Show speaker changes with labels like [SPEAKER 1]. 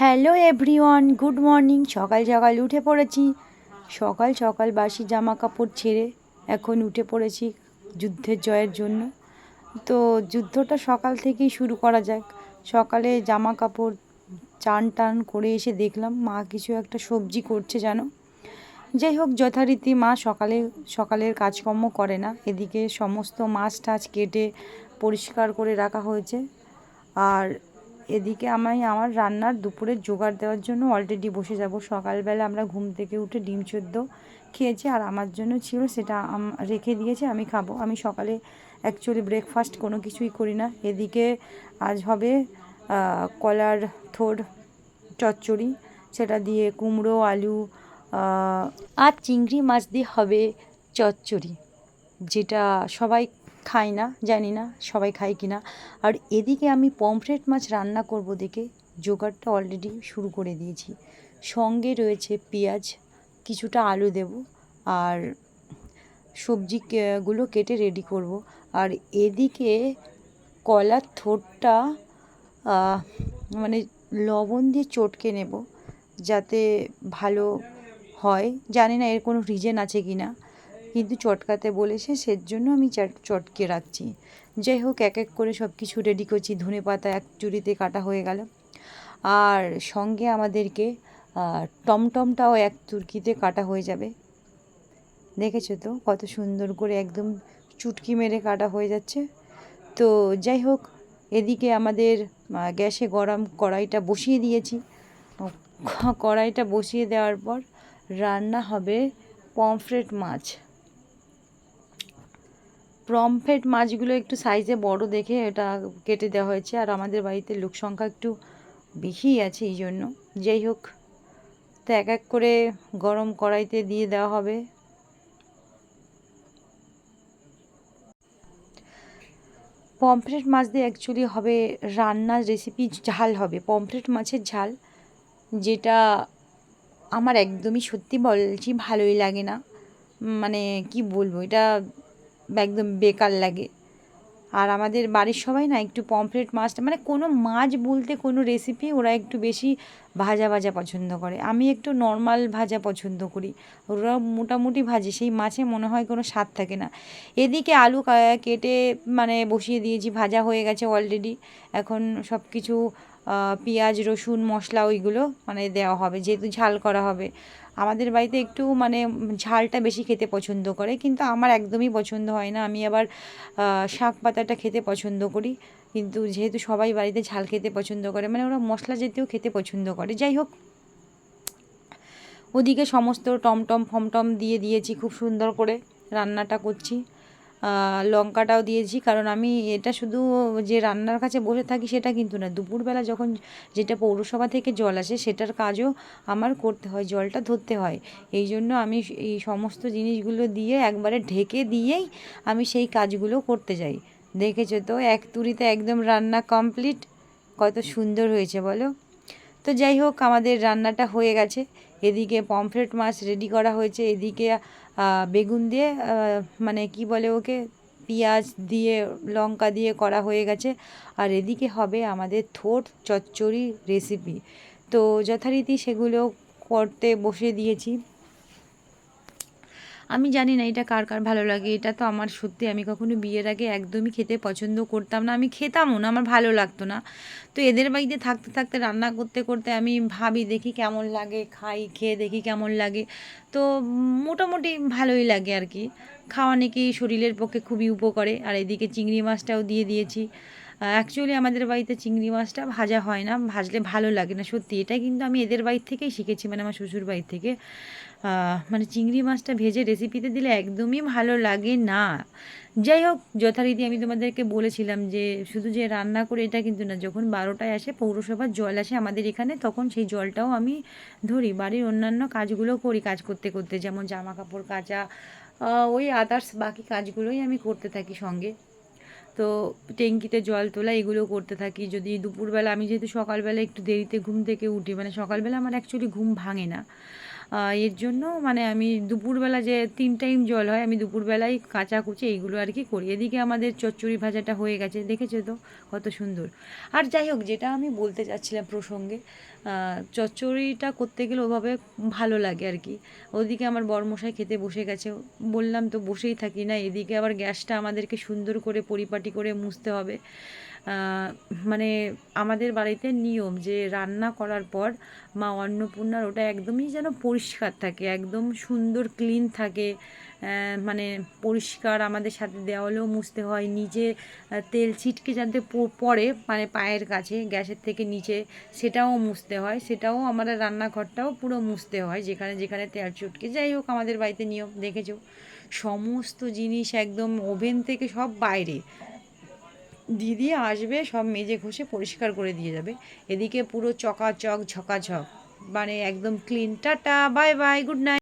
[SPEAKER 1] Hello everyone, good morning. সকাল সকাল উঠে পড়েছি। সকাল সকাল বাসি জামা কাপড় ছেড়ে এখন উঠে পড়েছি যুদ্ধের জয়ের জন্য। তো যুদ্ধটা সকাল থেকেই শুরু করা যাক। সকালে জামা কাপড় চান টান করে এসে দেখলাম, মা কিছু একটা সবজি করছে জানো যাই হোক, যথারীতি মা সকালে, সকালের কাজকর্ম করে না। এদিকে সমস্ত মাছ টাছ কেটে পরিষ্কার করে রাখা হয়েছে। আর এদিকে আমি আমার রান্নার দুপুরের জোগাড় দেওয়ার জন্য অলরেডি বসে যাব। সকালবেলা আমরা ঘুম থেকে উঠে ডিম সেদ্ধ খেয়েছি আর আমার জন্য ছিল সেটা রেখে দিয়েছে, আমি খাব। আমি সকালে অ্যাকচুয়ালি ব্রেকফাস্ট কোনো কিছুই করি না। এদিকে আজ হবে কলার থোড় চচ্চড়ি, সেটা দিয়ে কুমড়ো, আলু আর চিংড়ি মাছ দিয়ে হবে চচ্চড়ি, যেটা সবাই খায় না, জানি না সবাই খায় কি না। আর এদিকে আমি পমফ্রেট মাছ রান্না করব দেখে জোগাড়টা অলরেডি শুরু করে দিয়েছি। সঙ্গে রয়েছে পেঁয়াজ, কিছুটা আলু দেব আর সবজি গুলো কেটে রেডি করব। আর এদিকে কলার থোটটা মানে লবণ দিয়ে চটকে নেব যাতে ভালো হয়। জানি না এর কোনো রিজন আছে কি না। কিন্তু চটকাতে বলেছে, সেজন্য আমি চাট- চটকে রাখছি। যাই হোক, এক এক করে সব কিছু রেডি করছি, ধনে পাতা এক চুরিতে কাটা হয়ে গেল। আর সঙ্গে আমাদেরকে টমটমটাও এক তুর্কিতে কাটা হয়ে যাবে। দেখেছ তো, কত সুন্দর করে একদম চুটকি মেরে কাটা হয়ে যাচ্ছে। তো যাই হোক, এদিকে আমাদের গ্যাসে গরম কড়াইটা বসিয়ে দিয়েছি। কড়াইটা বসিয়ে দেওয়ার পর রান্না হবে পমফ্রেট মাছ। পমফ্রেট মাছগুলো একটু সাইজে বড় দেখে এটা কেটে দেওয়া হয়েছে। আর আমাদের বাড়িতে লোক সংখ্যা একটু বেশিই আছে এই জন্য। যাই হোক, তো এক এক করে গরম কড়াইতে দিয়ে দেওয়া হবে। পমফ্রেট মাছ দিয়ে অ্যাকচুয়ালি হবে রান্নার রেসিপি ঝাল হবে। পমফ্রেট মাছের ঝাল যেটা আমার একদমই সত্যি বলছি ভালোই লাগে না। মানে কি বলব, এটা একদম বেকার লাগে। আর আমাদের বাড়ির সবাই না একটু পমফ্রেট মাছটা মানে কোনো মাছ বলতে কোনো রেসিপি ওরা একটু বেশি ভাজা ভাজা পছন্দ করে। আমি একটু নর্মাল ভাজা পছন্দ করি। ওরা মোটামুটি ভাজে, সেই মাছে মনে হয় কোনো স্বাদ থাকে না। এদিকে আলু কেটে মানে বসিয়ে দিয়েছি, ভাজা হয়ে গেছে অলরেডি এখন সব কিছু পেঁয়াজ, রসুন, মশলা ওইগুলো মানে দেওয়া হবে, যেহেতু ঝাল করা হবে। আমাদের বাড়িতে একটু মানে ঝালটা বেশি খেতে পছন্দ করে, কিন্তু আমার একদমই পছন্দ হয় না। আমি আবার শাক পাতাটা খেতে পছন্দ করি, কিন্তু যেহেতু সবাই বাড়িতে ঝাল খেতে পছন্দ করে মানে ওরা মশলা জাতীয় খেতে পছন্দ করে। যাই হোক, ওদিকে সমস্ত টমটম, ফমটম দিয়ে দিয়েছি, খুব সুন্দর করে রান্নাটা করছি। লঙ্কাটাও দিয়েছি। কারণ আমি এটা শুধু যে রান্নার কাছে বসে থাকি সেটা কিন্তু না। দুপুরবেলা যখন যেটা পৌরসভা থেকে জল আসে সেটার কাজও আমার করতে হয়, জলটা ধরতে হয়। এই জন্য আমি এই সমস্ত জিনিসগুলো দিয়ে একবারে ঢেকে দিয়েই আমি সেই কাজগুলো করতে যাই। দেখেছ তো, এক তুড়িতে একদম রান্না কমপ্লিট। কত সুন্দর হয়েছে বলো। তো যাই হোক, আমাদের রান্নাটা হয়ে গেছে। এদিকে পমফ্রেট মাছ রেডি করা হয়েছে। এদিকে বেগুন দিয়ে মানে কি বলে ওকে, পেঁয়াজ দিয়ে, লঙ্কা দিয়ে করা হয়ে গেছে। আর এদিকে হবে আমাদের থোট চচ্চড়ি রেসিপি তো যথারীতি সেগুলো করতে বসে দিয়েছি। আমি জানি না এটা কার কার ভালো লাগে, এটা তো আমার সত্যি। আমি কখনো বিয়ের আগে একদমই খেতে পছন্দ করতাম না, আমি খেতামও না, আমার ভালো লাগতো না। তো এদের বাড়িতে থাকতে থাকতে, রান্না করতে করতে আমি ভাবি দেখি কেমন লাগে, খাই, খেয়ে দেখি কেমন লাগে। তো মোটামুটি ভালোই লাগে আর কি। খাওয়া নাকি শরীরের পক্ষে খুবই উপকারে। আর এদিকে চিংড়ি মাছটাও দিয়ে দিয়েছি। অ্যাকচুয়ালি আমাদের বাড়িতে চিংড়ি মাছটা ভাজা হয় না, ভাজলে ভালো লাগে না সত্যি। এটা কিন্তু আমি এদের বাড়ির থেকেই শিখেছি মানে আমার শ্বশুর বাড়ির থেকে। মানে চিংড়ি মাছটা ভেজে রেসিপিতে দিলে একদমই ভালো লাগে না। যাই হোক, যথারীতি আমি তোমাদেরকে বলেছিলাম যে শুধু যে রান্না করে এটা কিন্তু না, যখন বারোটায় আসে পৌরসভার জল আসে আমাদের এখানে, তখন সেই জলটাও আমি ধরি। বাড়ির অন্যান্য কাজগুলো করি কাজ করতে করতে, যেমন জামা কাপড় কাচা ওই আদার্স বাকি কাজগুলোই আমি করতে থাকি সঙ্গে। তো ট্যাঙ্কিতে জল তোলা এগুলো করতে থাকি। যদি দুপুরবেলা, আমি যেহেতু সকালবেলা একটু দেরিতে ঘুম থেকে উঠি মানে সকালবেলা আমার অ্যাকচুয়ালি ঘুম ভাঙে না। এর জন্য মানে আমি দুপুরবেলা যে তিন টাইম জল হয়, আমি দুপুরবেলায় কাঁচা কুচি এইগুলো আর কি করি। এদিকে আমাদের চচ্চড়ি ভাজাটা হয়ে গেছে, দেখেছ তো কত সুন্দর। আর যাই হোক, যেটা আমি বলতে চাচ্ছিলাম প্রসঙ্গে চচ্চড়িটা করতে গেলে ওভাবে ভালো লাগে আর কি। ওদিকে আমার বরমশাই খেতে বসে গেছে, বললাম তো বসেই থাকি না, এদিকে আবার গ্যাসটা আমাদেরকে সুন্দর করে পরিপাটি করে মুছতে হবে। মানে আমাদের বাড়িতে নিয়ম যে রান্না করার পর মা অন্নপূর্ণার ওটা একদমই যেন পরিষ্কার থাকে, একদম সুন্দর ক্লিন থাকে। মানে পরিষ্কার আমাদের সাথে দেওয়ালেও মুছতে হয় নিচে তেল ছিটকে যাতে পড়ে মানে পায়ের কাছে, গ্যাসের থেকে নিচে, সেটাও মুছতে হয়, সেটাও আমাদের রান্নাঘরটাও পুরো মুছতে হয়, যেখানে যেখানে তেল চটকে। যাই হোক, আমাদের বাড়িতে নিয়ম দেখেছ। সমস্ত জিনিস একদম ওভেন থেকে সব বাইরে। দিদি আসবে, সব মেজে ঘষে পরিষ্কার করে দিয়ে যাবে। এদিকে পুরো চকাচক, ঝকাঝক। মানে একদম clean tata bye bye good night